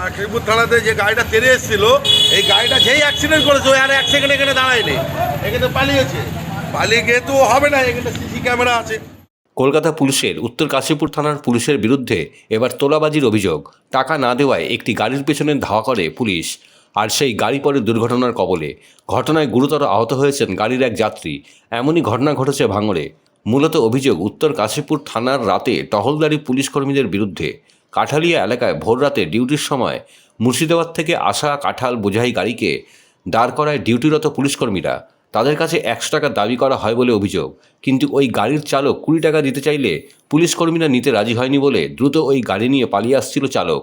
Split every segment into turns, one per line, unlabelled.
কাশিমপুর থানাতে যে গাড়িটা তেরে এসেছিল, এই গাড়িটা যেই অ্যাক্সিডেন্ট করেছে, ওই আর এক সেকেন্ড এখানে দাঁড়ায়নি। এখানে পালিয়েছে। পালিয়ে গিয়ে তো হবে না, এখানে সিসি ক্যামেরা আছে।
কলকাতা পুলিশের উত্তর কাশীপুর থানার পুলিশের বিরুদ্ধে এবার তোলাবাজির অভিযোগ। টাকা না দেওয়ায় একটি গাড়ির পেছনে ধাওয়া করে পুলিশ। আর সেই গাড়ি পরে দুর্ঘটনার কবলে। ঘটনায় গুরুতর আহত হয়েছেন গাড়ির এক যাত্রী। এমনই ঘটনা ঘটেছে ভাঙড়ে। মূলত অভিযোগ উত্তর কাশীপুর থানার রাতে টহলদারি পুলিশ কর্মীদের বিরুদ্ধে। কাঠালিয়া এলাকায় ভোর রাতে ডিউটির সময় মুর্শিদাবাদ থেকে আসা কাঁঠাল বোঝাই গাড়িকে দাঁড় করায় ডিউটিরত পুলিশকর্মীরা। তাদের কাছে একশো টাকা দাবি করা হয় বলে অভিযোগ। কিন্তু ওই গাড়ির চালক কুড়ি টাকা দিতে চাইলে পুলিশকর্মীরা নিতে রাজি হয়নি বলে দ্রুত ওই গাড়ি নিয়ে পালিয়ে আসছিল চালক।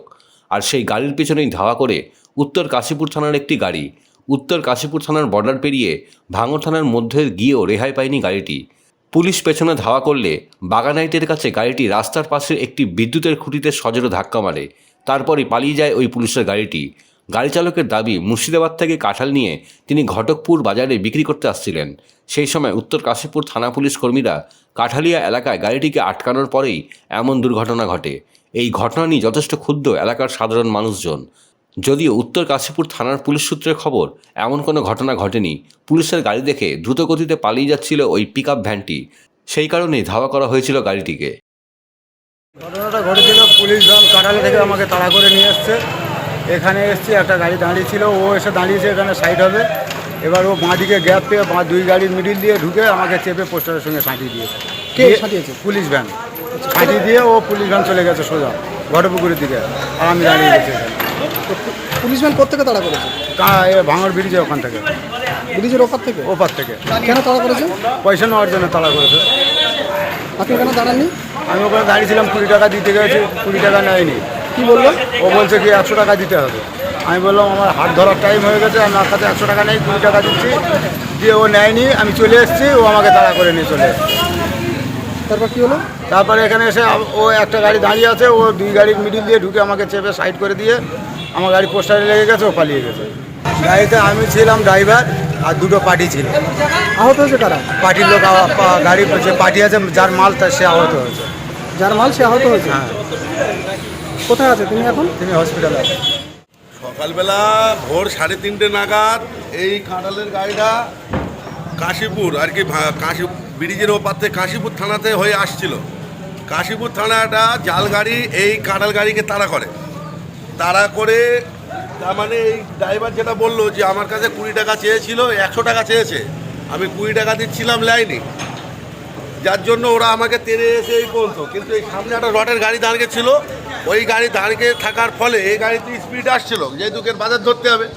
আর সেই গাড়ির পেছনেই ধাওয়া করে উত্তর কাশীপুর থানার একটি গাড়ি। উত্তর কাশীপুর থানার বর্ডার পেরিয়ে ভাঙড় থানার মধ্যে গিয়েও রেহাই পায়নি গাড়িটি। পুলিশ পেছনে ধাওয়া করলে বাগানাইটের কাছে গাড়িটি রাস্তার পাশে একটি বিদ্যুতের খুঁটিতে সজোরে ধাক্কা মারে। তারপরই পালিয়ে যায় ওই পুলিশের গাড়িটি। গাড়ি চালকের দাবি, মুর্শিদাবাদ থেকে কাঁঠাল নিয়ে তিনি ঘটকপুর বাজারে বিক্রি করতে আসছিলেন। সেই সময় উত্তর কাশীপুর থানা পুলিশ কর্মীরা কাঠালিয়া এলাকায় গাড়িটিকে আটকানোর পরেই এমন দুর্ঘটনা ঘটে। এই ঘটনা নিয়ে যথেষ্ট ক্ষুব্ধ এলাকার সাধারণ মানুষজন। যদিও উত্তর কাশীপুর থানার পুলিশ সূত্রের খবর এমন কোনো ঘটনা ঘটেনি। পুলিশের গাড়ি দেখে দ্রুতগতিতে পালিয়ে যাচ্ছিল ওই পিক ভ্যানটি সেই কারণেই ধাওয়া করা হয়েছিল গাড়িটিকে।
ঘটনাটা ঘটেছিল পুলিশ ভ্যান কাটালে থেকে আমাকে তাড়া করে নিয়ে এসছে। এখানে এসছি একটা গাড়ি দাঁড়িয়ে ছিল ও এসে দাঁড়িয়েছে এখানে সাইড হবে। এবার ও বাঁ দিকে গ্যাপ পেয়ে বাঁ দুই গাড়ির মিডিল দিয়ে ঢুকে আমাকে চেপে পোস্টারের সঙ্গে সাঁটিয়ে দিয়েছে।
কে সাঁটিয়েছে?
Police van. সাঁটিয়ে দিয়ে ও পুলিশ ভ্যান চলে গেছে সোজা ঘটপুকুরের দিকে। আর আমি দাঁড়িয়ে গেছি এখানে
তো পু- পুলিশ ম্যান কোথেকে তাড়া করেছে
ভাঙর ব্রিজে ওখান থেকে।
ব্রিজের ওপার থেকে?
ওপার থেকে।
কেন তাড়া করেছে?
পয়সা নেওয়ার জন্য তাড়া করেছে।
আপনি কেন দাঁড়াননি
আমি ওখানে দাঁড়িয়েছিলাম কুড়ি টাকা দিতে গেছি কুড়ি টাকা নেয়নি।
কি বলল
ও বলছে কি একশো টাকা দিতে হবে। আমি বললাম আমার হাত ধরার টাইম হয়ে গেছে আমার কাছে একশো টাকা নেই কুড়ি টাকা দিচ্ছি। দিয়ে ও নেয়নি আমি চলে এসেছি ও আমাকে তাড়া করে নিয়ে চলে এসেছে।
তারপর কি হলো?
তারপরে এখানে এসে ও একটা গাড়ি দাঁড়িয়ে আছে ও দুই গাড়ির মিডিল দিয়ে ঢুকে আমাকে চেপে সাইড করে দিয়ে আমার গাড়ি পোস্টারে লেগে গেছে ও পালিয়ে গেছে। গাড়িতে আমি ছিলাম ড্রাইভার আর দুটো পার্টি ছিল।
আহত হয়েছে কারা?
পার্টির লোক গাড়ি যে পার্টি আছে যার মাল তার সে আহত হয়েছে।
যার মাল সে আহত হয়েছে?
হ্যাঁ।
কোথায় আছে? তিনি এখন?
তিনি হসপিটালে আছে।
সকালবেলা ভোর সাড়ে তিনটে নাগাদ এই কাঁঠালের গাড়িটা কাশীপুর আর কি ভা- কাশী ব্রিজের থেকে কাশীপুর থানাতে হয়ে আসছিল। কাশীপুর থানাটা জাল গাড়ি এই কাঁঠাল গাড়িকে তাড়া করে। তাড়া করে তার মানে এই ড্রাইভার যেটা বলল যে, আমার কাছে কুড়ি টাকা চেয়েছিল, একশো টাকা চেয়েছে। আমি কুড়ি টাকা দিচ্ছিলাম লাইনি। যার জন্য ওরা আমাকে তেড়ে এসে এই বলতো। কিন্তু এই সামনে একটা রটের গাড়ি দাঁড়িয়ে ছিল ওই গাড়ি দাঁড়িয়ে থাকার ফলে এই গাড়িতে স্পিড আসছিল। যেহেতু এর বাজার ধরতে হবে।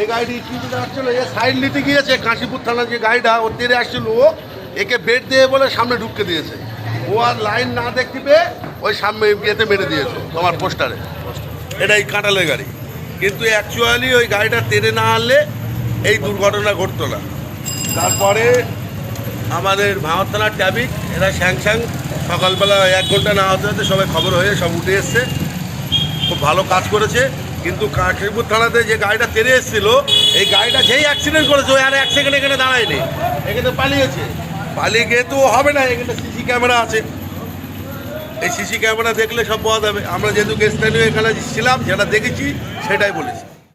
এই গাড়িটি স্পিড আসছিল এ সাইড নিতে গিয়েছে কাশীপুর থানার যে গাড়িটা, ও তেড়ে আসছিল। ও একে বেড দিয়ে বলে সামনে ঢুকতে দিয়েছে। ও আর লাইন না দেখতে পেয়ে ওই সামনে ইয়েতে মেরে দিয়েছে তোমার পোস্টারে। এটা এই কাঁটালের গাড়ি। কিন্তু অ্যাকচুয়ালি ওই গাড়িটা তেড়ে না আনলে এই দুর্ঘটনা ঘটতো না। তারপরে আমাদের ভাঙর ট্যাবিক এরা স্যাং স্যাং সকালবেলা এক ঘণ্টা না হতে হতে সবাই খবর হয়ে সব উঠে এসছে। খুব ভালো কাজ করেছে, কিন্তু কাশীপুর থানাতে যে গাড়িটা তেরে এসেছিল, এই গাড়িটা যেই অ্যাক্সিডেন্ট করেছে ওই আর এক সেকেন্ড এখানে দাঁড়ায়নি। এখানে পালিয়েছে। পালিয়ে তো হবে না, এখানে সিসি ক্যামেরা আছে। এই সিসি ক্যামেরা দেখলে সব পাওয়া যাবে। আমরা যেহেতু স্থানীয় এখানে ছিলাম, যেটা দেখেছি, সেটাই বলেছি।